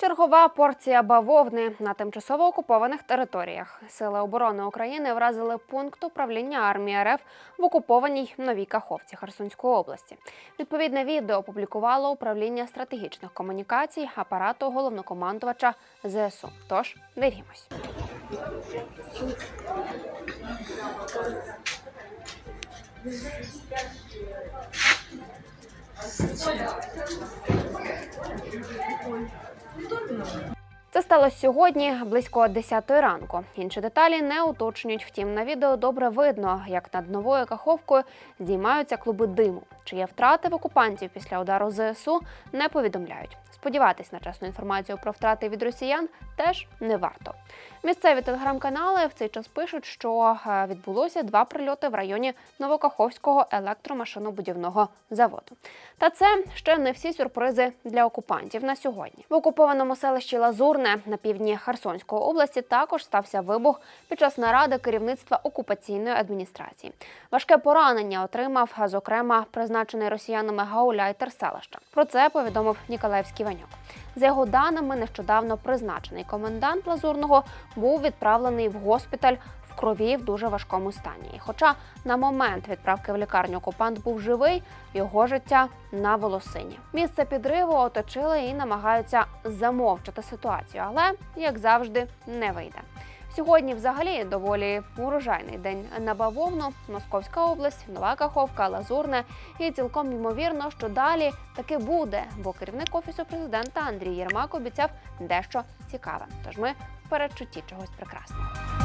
Чергова порція бавовни на тимчасово окупованих територіях. Сили оборони України вразили пункт управління армії РФ в окупованій Новій Каховці Херсонської області. Відповідне відео опублікувало управління стратегічних комунікацій апарату головнокомандувача ЗСУ. Тож дивімось. はい。Це сталося сьогодні близько 10 ранку. Інші деталі не уточнюють. Втім, на відео добре видно, як над новою каховкою здіймаються клуби диму. Чи втрати в окупантів після удару ЗСУ, не повідомляють. Сподіватись на чесну інформацію про втрати від росіян теж не варто. Місцеві телеграм-канали в цей час пишуть, що е, відбулося два прильоти в районі Новокаховського електромашинобудівного заводу. Та це ще не всі сюрпризи для окупантів на сьогодні. В окупованому селищі Лазурне на півдні Херсонської області також стався вибух під час наради керівництва окупаційної адміністрації. Важке поранення отримав, зокрема, призначений росіянами гауляйтер селища. Про це повідомив Ніколаївський Ванюк. За його даними, нещодавно призначений комендант Лазурного був відправлений в госпіталь в крові в дуже важкому стані. І хоча на момент відправки в лікарню окупант був живий, його життя на волосині. Місце підриву оточили і намагаються замовчати ситуацію, але як завжди не вийде. Сьогодні, взагалі, доволі урожайний день на бавовну, Московська область, Нова Каховка, Лазурне. І цілком ймовірно, що далі таки буде, бо керівник офісу президента Андрій Єрмак обіцяв дещо цікаве. Тож ми в передчутті чогось прекрасного.